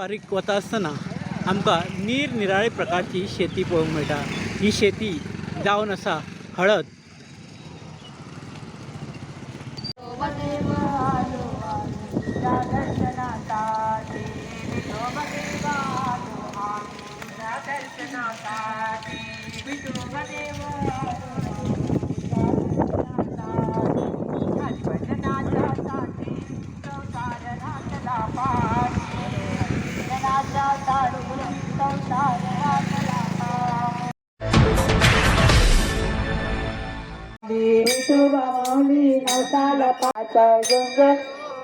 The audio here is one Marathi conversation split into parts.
वारीक वता आसतना आमकां निरनिराळे प्रकारची शेती पळोवंक मेळटा. ही शेती जावन आसा हळद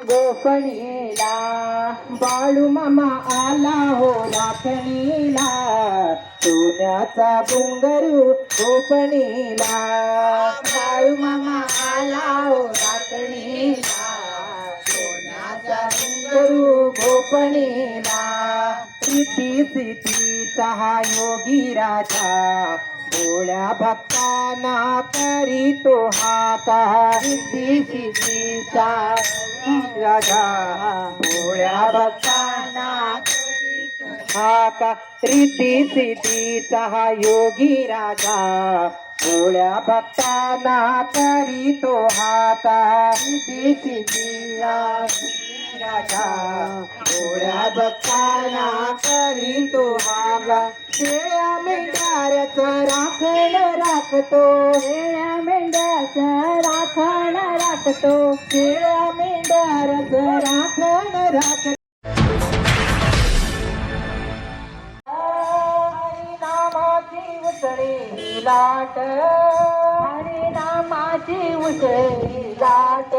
गोफणीला. बाळू मामा आला हो राखणीला. सोन्याचा बुंगरू गोफणीला. बाळू मामा आला हो राखणीला. सोन्याचा बुंगरू गोफणीला. प्रीती सिद्धीचा हा योगी राजा भोळ्या भक्ताना करीतो तो हाता सिद्धीचा राजा. भोळ्या भक्ताना हाता रीती सिद्धीचा हा योगी राजा. भोळ्या भक्तांना करीतो हाता रीती सिद्धी राजा भोळ्या करी तो हाका शेळ्या मेंढ्याच राखण राखतो शेळ्या मेंढ्याच राखण राखतो शेळ्या मेंढ्याच राखण राखतो. लाट उसळी लाट हरिनामाची उसळी लाट.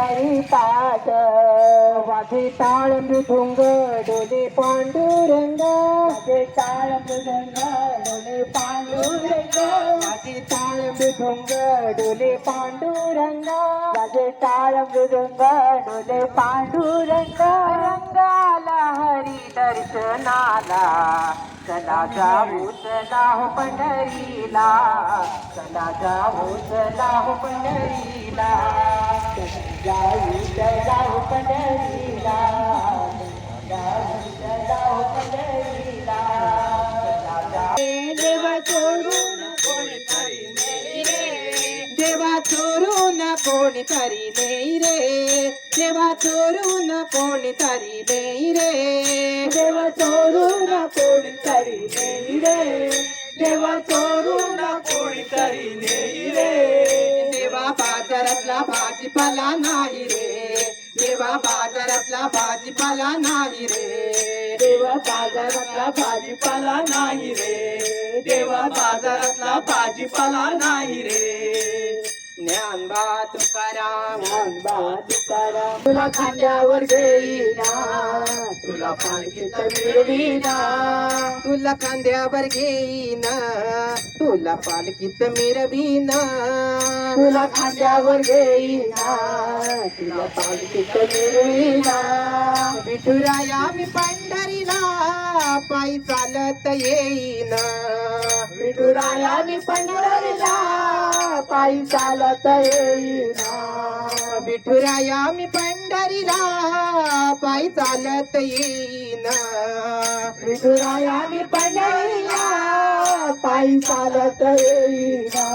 सकाळी हरिपाठ वाजे ताळ मृदुंग डोले पांडुरंग. वाजे ताळ मृदुंग डोले पांडुरंग. वाजे ताळ मृदुंग डोले पांडुरंग. वाजे ताळ मृदुंग डोले पांडुरंग. रंगाला हरी दर्शनाला चला जाऊ चला हो पंढरीला. चला जाऊ चला हो पंढरीला. जाऊ चला हो पंढरीला. जाऊ चला हो पंढरीला देवा चोरून कोणीतरी नेई रे. देवा चोरून कोणीतरी नेई रे. देवा चोरून कोणीतरी नेई रे. देवा चोरून कोणीतरी नेई रे. देवा चोरून कोणीतरी नेई रे. देवा बाजारातला भाजीपाला नाही रे. देवा बाजारातला भाजीपाला नाही रे. देवा बाजारातला भाजीपाला नाही रे. देवा बाजारातला भाजीपाला नाही रे. ज्ञानबा तुकाराम ज्ञानबा तुकाराम तुला खांद्यावर घेईना. तुला पालखीत मिरवीना तुला खांद्यावर घेईना. तुला पालखीत मिरवीना तुला खांद्यावर घेईना. तुला पालखीत मिरवीना विठुराया मी पंढरीला पायी चालत येईना. विठुराया मी पंढरीला पायी चालत येईना. विठुराया मी पंढरीला पायी चालत येईना. विठुराया मी पंढरीला पायी चालत येईना.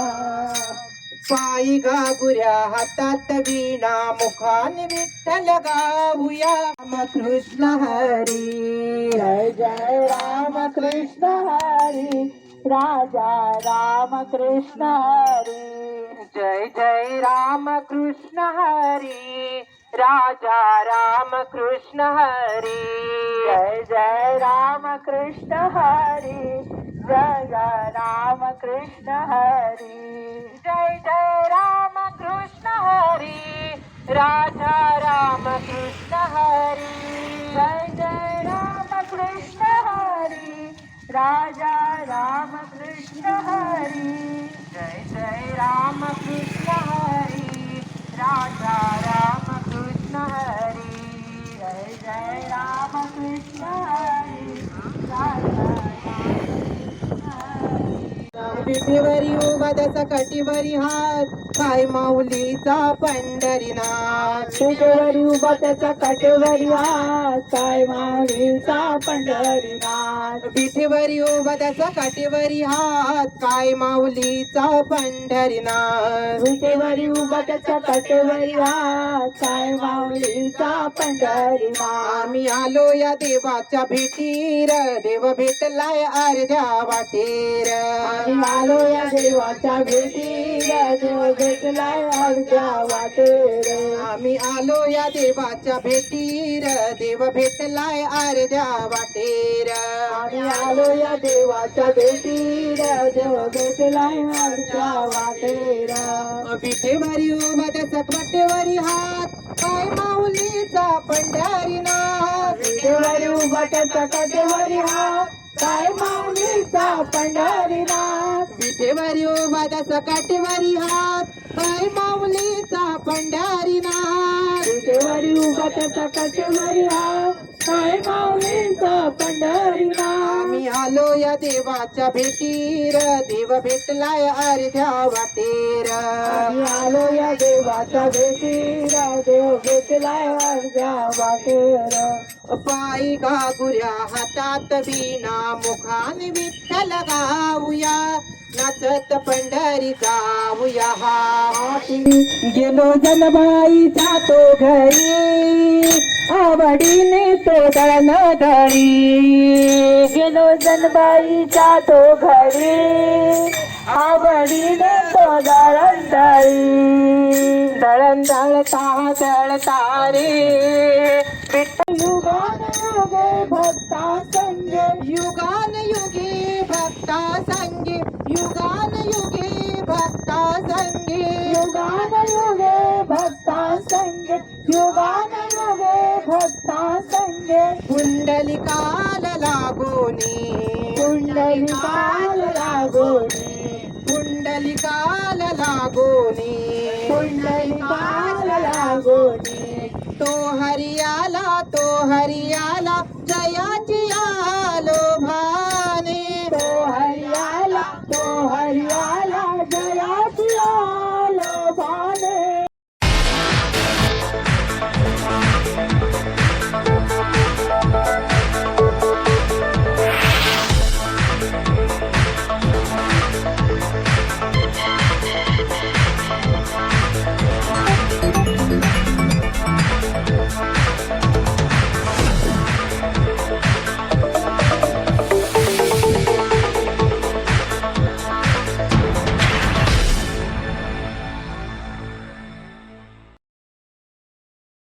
पायी गागुऱ्या हातात वीणा मुखान विठ्ठल गाऊया. राम कृष्ण हरी. जय जय राम कृष्ण हरी. राजा राम कृष्ण हरी. जय जय राम कृष्ण हरी राजा राम कृष्ण हरी। जय जय राम कृष्ण हरी जय जय राम कृष्ण हरी। जय जय राम कृष्ण हरी राजा राम कृष्ण हरी। जय जय राम कृष्ण हरी राजा राम कृष्ण हरी। जय जय राम राम कृष्ण हरी राजा विठेवरी उभा त्याचा कटीवरी हात. काय माऊलीचा पंढरीनाथ. विटेवरी उभा त्याचा काटेवरी हात. काय माऊलीचा पंढरीनाथ. विठेवरी उभा त्याचा काठीवरी हात. काय माऊलीचा पंढरीनाथ. विटेवरी उभा त्याचा काटेवरी हात. काय माऊलीचा पंढरीनाथ. आम्ही आलो या देवाच्या भेटीर देव भेटलाय अर्ध्या वाटेर. आलो या देवाच्या भेटीला देव भेटलाय अर्ध्या वाटेर आम्ही आलो या देवाच्या भेटीर देव भेटलाय अर्ध्या वाटेर आम्ही आलो या देवाच्या भेटीला देव भेटलाय अर्ध्या वाटेर विठेवरी उभा त्याचा काठेवरी हात. काय माऊलीचा पंढरीनाथ. विटेवरी उभा त्याचा काटेवरी हात. काय माऊलीचा पंढरीनाथ? विठेवरी उभा त्याचा काठेवरी हात. काय माऊलीचा पंढरीनाथ? विटेवरी उभा त्याचा काटेवरी हात. काय माऊलीचा पंढरीनाथ? आम्ही आलो या देवाच्या भेटीर. देव भेटलाय अर्ध्या वाटेर आम्ही आलो या देवाच्या भेटीला देव भेटलाय अर्ध्या वाटेर पायी गागुऱ्या हातात विणा मुखान विठ्ठल गाऊया. नाचत पंढरी जाऊया हा. गेलो जनबाईच्या तो घरी. आवडीने तो दळण दळी गेलो जनबाईच्या तो घरी. आवडीने तो दळण दळी दळण दळता दळता रे. युगे भक्ता संगे युगान युगे भक्ता संगे युगान युगे भक्ता संगे युगान युगे भक्ता संगे युगान युगे भक्ता संगे पुंडलिकाल लागोनी पुंडलिकाल लागोनी पुंडलिकाल लागोनी तो हरियाला तो हरियाला जयाची या